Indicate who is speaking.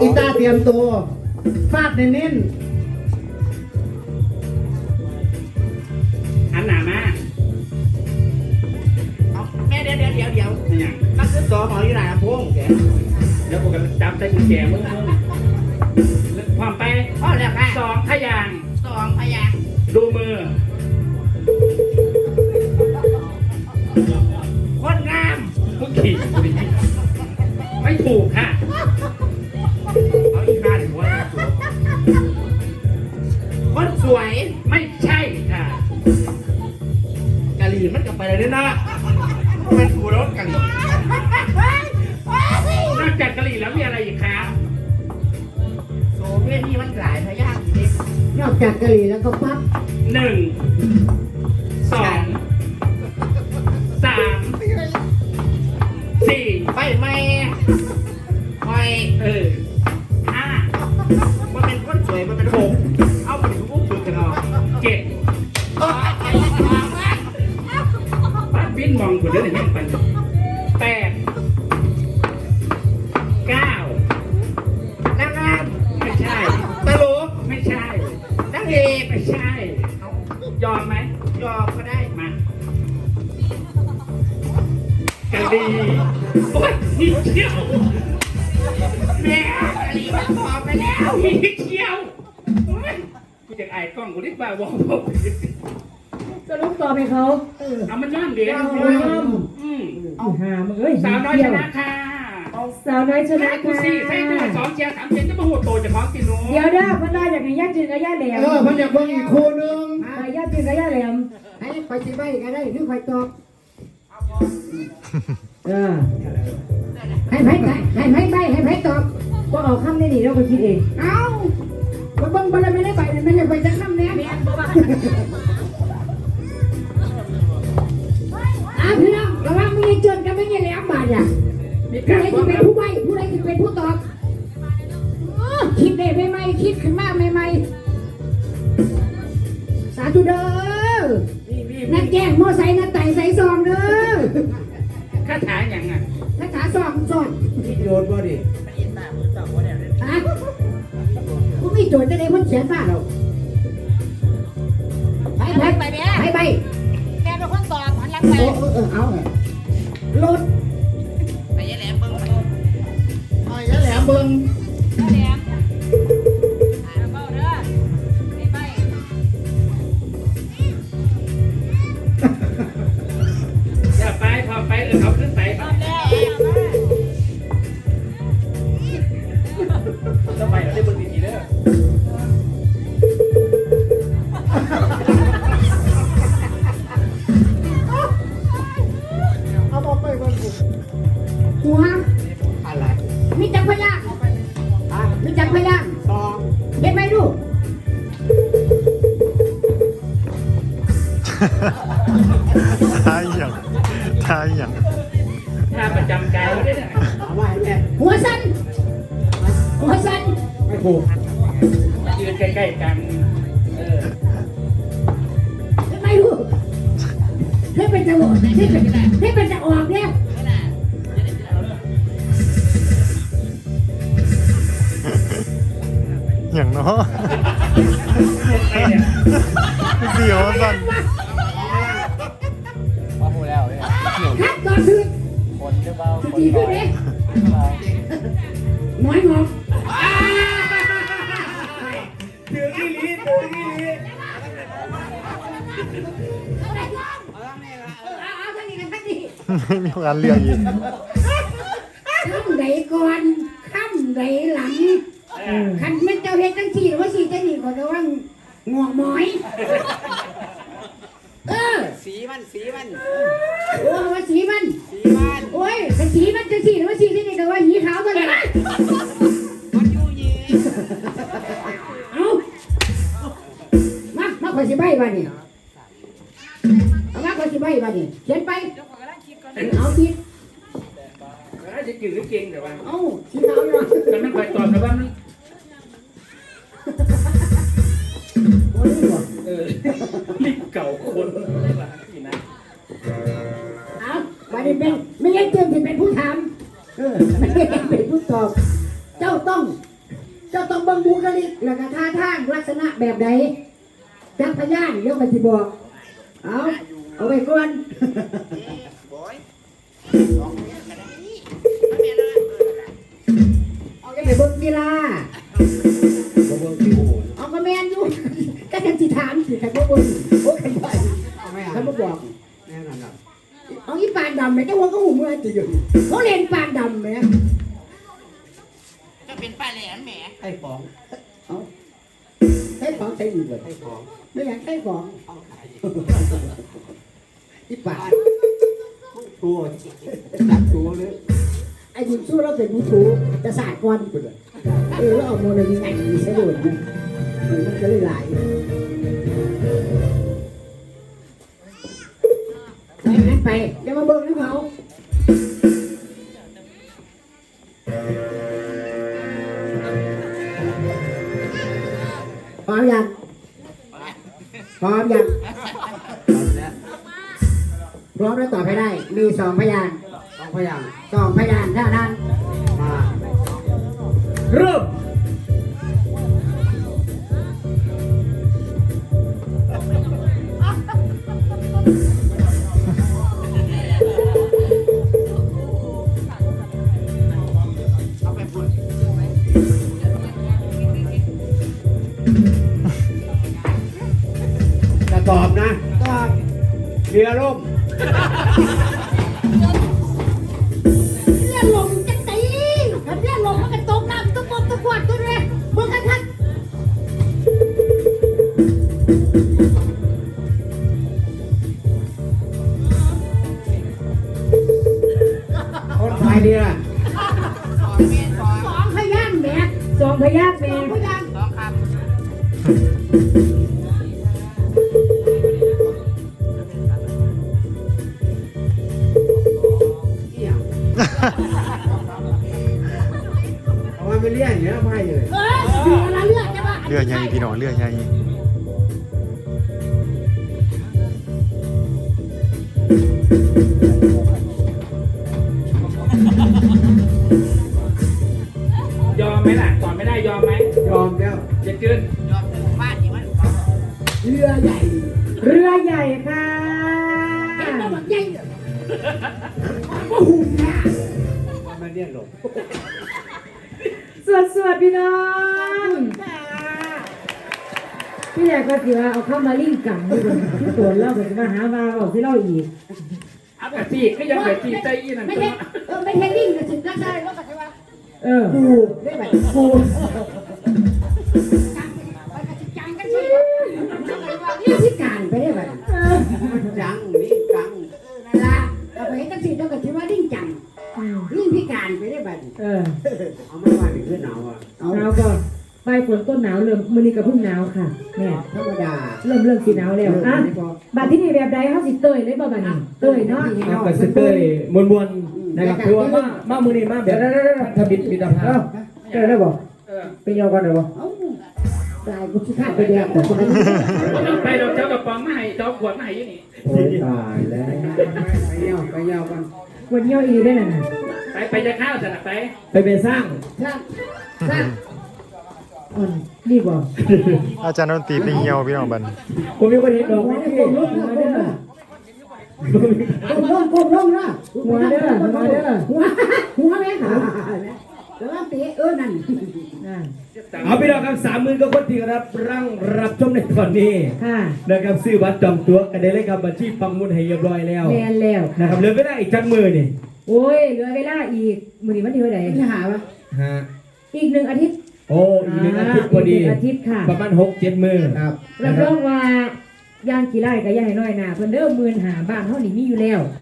Speaker 1: อีตาเตรียมตัว ฟาดเน้น
Speaker 2: อันหนามา
Speaker 3: เอาแม่เดี๋ยวเดี๋ยวเดี๋ยวเดี๋ยว
Speaker 2: เป็นหยัง
Speaker 3: นักศึกษาหมออยู่ไหนลำโพงแก
Speaker 2: แล้วผมก็จับใส่กุญแจมึงมึงความไป
Speaker 3: พ่อแล้วค่ะ
Speaker 2: สองพยางค์
Speaker 3: สองพยางค์
Speaker 2: ดูมือ
Speaker 3: คนงาม
Speaker 2: มึงขี่กูดิไม่ถูกค่ะ จากกะหรี่แล้วก็
Speaker 1: ปั๊บ
Speaker 2: หนึ่งสองสามสี่
Speaker 3: ไฟไหมไฟ
Speaker 2: เออห้า
Speaker 3: มันเป็นคนสวยมันเป็นหกเอาไปถึงพวกฝึกกันเนา
Speaker 2: เจ็ดป้าบินมองกูเดี๋ยวนี้ไปแป กะดีโอ้ยนิดเดียว
Speaker 3: แม่กะหรี่มันตอบไปแล้ว
Speaker 2: นิดเดียวโอ้ยกูจะไอ้กล้องกูนิดบ้าบอกบอก
Speaker 4: สรุปต่อไปเขา
Speaker 2: เอามันย่อนเดี๋ยว
Speaker 4: เอา
Speaker 2: อืม
Speaker 4: เอาหามึงเอ้ย
Speaker 2: สาวน้อยชนะค่ะ
Speaker 4: สาวน้อยชนะ
Speaker 2: กู
Speaker 4: ค่ะ
Speaker 2: สี่ใส่ตัวสองเชียร์สามเชียร์จะมาหัวโตจะพร้อมกินนู้
Speaker 4: เดี๋ยวเด้อเพันได้อยากให้ย่าจืนกับย่าแหลม
Speaker 1: เออมันอยากเบิ่งอีกคู่หนึง
Speaker 4: ให้ย่าจืนกับย่าแหลม
Speaker 1: ให้ไปสิใบก็ได้หรือไปตอบ
Speaker 4: เออ
Speaker 1: ให้ไผไให้ไผใบให้ไผตอบ
Speaker 4: ก็เอาคำนี้นี่เราก็คิดเอง
Speaker 1: เอ้าไปเบิ่งบ่ได้ไม่ได้ใบเลยไม่ได้ใบจะคำแน่อ้าวพี่น้องระวังไม่ให้จนกันไม่ให้ยแหลมบาดอะ
Speaker 2: มี
Speaker 1: ผู้
Speaker 2: การ
Speaker 1: ใดจะเป็นผู้ใบผู้ใดจะเป็นผู้ตอบคิดได้ใหม่ๆคิดขึ้นมาใหม่ๆสาธุเด้อ
Speaker 3: นี่นี่
Speaker 1: นักแจ้งมอไซค์นักไต่ใส่ซองเด้อ
Speaker 2: คาถาอย่างอะ
Speaker 1: นักขาซองซอง
Speaker 3: นี่โยนบ่ดิมันอินตามือต่อว่าเนี่ย
Speaker 1: ฮะกูมีโจทย์จะได้คนเขียนมาเราไปไป
Speaker 5: ไปแม่
Speaker 1: ไปไป
Speaker 5: แม่เป็นคนตอบหันหลังไป
Speaker 1: เออเออเออเอาไงรถ
Speaker 3: เอา
Speaker 5: บอ
Speaker 1: กไปเบิ่งหัว
Speaker 3: อะไร
Speaker 1: มีจักรพยานอะมีจักรพยาน
Speaker 3: สอง
Speaker 1: เห็นไหมลูก
Speaker 6: ทายอย่างทายอย่าง
Speaker 2: ถ้าประจำกายไว้ด้วยนะ
Speaker 3: เอาไว้แม่
Speaker 1: หัวสั้นหัวสั้น
Speaker 3: ไม่ผูก
Speaker 2: ยืนใกล้ๆกัน เล่
Speaker 1: นเป็นจะโหวตเล่นเป็นเล่นเป็นจะออกเนี่ย
Speaker 6: อย่างเนาะ
Speaker 2: ไอ้เนี่ย
Speaker 6: เสียวสั่น
Speaker 3: มาพูดแล้วเนี่ย
Speaker 1: คัดก่อนคือ
Speaker 3: คนหรือเปล่า
Speaker 1: สตีขึ้นเลยหมอยงอก
Speaker 3: ถืออีหลีถืออีหลี
Speaker 1: เอาเอาท่านนี้กันท่านนี้
Speaker 6: ไม่มีการเรียกอีก
Speaker 1: ข้ามใดก่อนข้ามใดหลังขันไมันเจ้าเฮ็ดจังสี่หรือว่าสี่จังนี่ก็ระวังงอกหมอย เออ
Speaker 3: สีมันสีมัน
Speaker 1: โอ้ว่าสีมัน
Speaker 3: สีมัน
Speaker 1: โอ้ยเป็นสีมันจังสี่หรือว่าสี่จังนี่ก็ว่าหีขาวตัวนี้น
Speaker 3: มันอยู่ยี
Speaker 1: เอามามาขอสิใบบ้านี่ ขียนไปเอาคิด
Speaker 2: แล้วจะกินหรือเก่งแต่ว่า
Speaker 1: เอาสีขาวเนาะ
Speaker 2: มันไม่ค่อยตอบแต่ว่ามัน
Speaker 1: โอ้ยนี่บ่
Speaker 2: เออลิเก่าคนอะไรวะนี่นะ
Speaker 1: เอาบ้านี่เป็นไม่ใช่เตือนที่เป็นผู้ทำเออไม่ใช่เป็นผู้ตอบ เจ้าต้อง เจ้าต้องเบิ่งบุคลิกแล้วก็ท่าทางลักษณะแบบใดจักพยานเดี๋ยวมันสิบอก เอา เอาไว้ก่อนเอาจะไปเบิ่งกีฬา
Speaker 3: บ่เบิ่งที่โอ้
Speaker 1: เอาก็แม่นอยู่ก็จังสิถามสิใครบ่เบิ่งโอ้ใครบ่
Speaker 3: เอาไม่
Speaker 1: ใคร
Speaker 3: อ่าน
Speaker 1: บ่บอก
Speaker 3: แน่นอนครับ
Speaker 1: เอาอีปานดำแม่เจ้าหัวก็หูมือจิอยู่เขาเล่นปานดำแม่
Speaker 5: จะเป็นป้าแหลมแหม
Speaker 3: ไอ้ของ
Speaker 1: เอาใช้ของใช้อีกเลย
Speaker 3: ไอ้ของ
Speaker 1: ไม่อยากใช้ของ
Speaker 3: เอาขาย
Speaker 1: ที่ปาก
Speaker 3: ตัวจับตัวเลย
Speaker 1: ไอ้บุญสู้เราเป็นผู้ชูจะสาดก้อนกูเลยเออแล้วเอาโมเดลนี้ไงมีใช้โดนนะมันก็เลยหลายไปไปเดี๋ยวมาเบิ่งให้ ร้อม
Speaker 3: แล้ว
Speaker 1: ตอบให้ได้ มีสองพยาน
Speaker 3: ต้องพยายาม
Speaker 1: สองพยานเท่านั้น
Speaker 3: มา
Speaker 2: เริ่ม
Speaker 3: เอาไปพูดจะตอบนะ
Speaker 1: ตอบ
Speaker 3: เรือล่ม
Speaker 1: เลื่อนลงจังตีถ้าเลื่อนลงมันก็ตกน้ำตุ๊บตุ๊บตุ๊บกวาดตัวเลยเบิ่งกันทัก
Speaker 3: คนพายเรือ
Speaker 5: สองเมตรสอง
Speaker 1: สองพยานแหม่
Speaker 4: สองพยาธิ
Speaker 1: ส
Speaker 4: แม่
Speaker 1: องพยาน
Speaker 5: สองค
Speaker 3: เยอมไห
Speaker 2: มล่ะตอบไม่ได้ยอมไหม
Speaker 3: ยอมแล้ว
Speaker 2: จะจืนำ
Speaker 5: ยอมถึงบ้านที่มัน
Speaker 1: เรือใหญ่
Speaker 4: เรือใหญ่ค่ะ
Speaker 1: เห็นมันใหญ่เลยกหุ่น
Speaker 3: มาเลี้ยงลง
Speaker 4: สวดสดพี่น้องพี่แรกก็สิว่าเอาเข้ามาลิงกังด้วยกันที่ตัวเราก็จะมาหามาบอกที่เราอีก
Speaker 2: เอาแต่จีก็ยังแต่จีใจอีนั่น
Speaker 1: ไม่ใช่เออไม่ใช่ลิงกับสิงรักได้แล้วก็จะว่า
Speaker 4: เออ
Speaker 1: กูได้แบบกูจังไปกับสิจังกันสินี่พิการไปได้แบบ
Speaker 3: จังนี่จัง
Speaker 1: นั่นละเอาไปกันสิเจ้าก็ถือว่าลิงจัง
Speaker 4: อืม
Speaker 1: ลิงพิการไปได้แบบ
Speaker 4: เออ
Speaker 3: เอามาว่านี่คือหนาวอะ
Speaker 1: เอา
Speaker 4: หนาวก่อน ปลายฝนต้นหนาวเริ่มมื้อนี้ก็เพิ่งหนาวค่ะแม่
Speaker 1: ธรรมดา
Speaker 4: เริ่มเริ่มสิหนาวแล้วอะบัดที่นี่แบบใดเฮาสิเตยเลยบ่บัดนี้เตยเนาะ
Speaker 7: ครับกับสเตอร์มวนมวนๆนะครับคือว่ามามามือนี้มาแบบทบิดบิดาภาพ
Speaker 4: เตยได้บ่
Speaker 2: เออ
Speaker 4: ไปยอกันได้บ่
Speaker 1: เอาตายกูชิคาดไปเดียวแต่คนนั้น
Speaker 2: ไปเราเจ้ากระป๋องมาให้เจ้าขวดมาให้อยี่นี่
Speaker 3: โอ้ยตายแล้วไปเยี่ยวไปเยี่ยวกัน
Speaker 4: ควรเหี่ยวอีได้นั่นน่ะ
Speaker 2: ไปไปจะข้าวสนับไป
Speaker 7: ไปเป็นสร้าง
Speaker 1: สร้างสร้าง
Speaker 4: อ่อนดีบ่
Speaker 6: อาจารย์ดนตรีไปเหี่ยวพี่น้องบัน
Speaker 7: ผมมีคนเห็นดอก
Speaker 1: หัว
Speaker 7: ไม้
Speaker 1: นี่
Speaker 7: ที่
Speaker 1: ก้มลงนะก้มลงก้มลงนะหัวหัวแม่ขาแล้วตีเออนั่น
Speaker 4: นั่น
Speaker 7: เอาไปดอกครับสามหมื่นก็คนที่รับร่างรับชมในตอนนี้
Speaker 4: ค่ะ
Speaker 7: นะครับซื้อบัตรจองตั๋วกันได้เลยครับบัญชีปังมุนให้เรียบร้อยแล้ว
Speaker 4: แม่นแล้ว
Speaker 7: นะครับเหลือไม่ได้อีกจักมือนี่
Speaker 4: โอ้ยเหลือเวลาอีกมื้อนี้วันที่เท่าใด
Speaker 1: จะหาวะ
Speaker 7: ฮะ
Speaker 4: อีกหนึ่งอาทิตย์
Speaker 7: โอ้อีกหนึ่งอาทิตย์พอดี
Speaker 4: กหนึ่งอาทิตย์ค่ะ
Speaker 7: ประมาณหกเจ็ดมือ
Speaker 3: ครับ
Speaker 4: รับรองว่าย่างกี่ไร่ก็ย่างให้น้อยหนาเพิ่นเด้อหมื่นหาบ้านเฮานี่มีอยู่แล้ว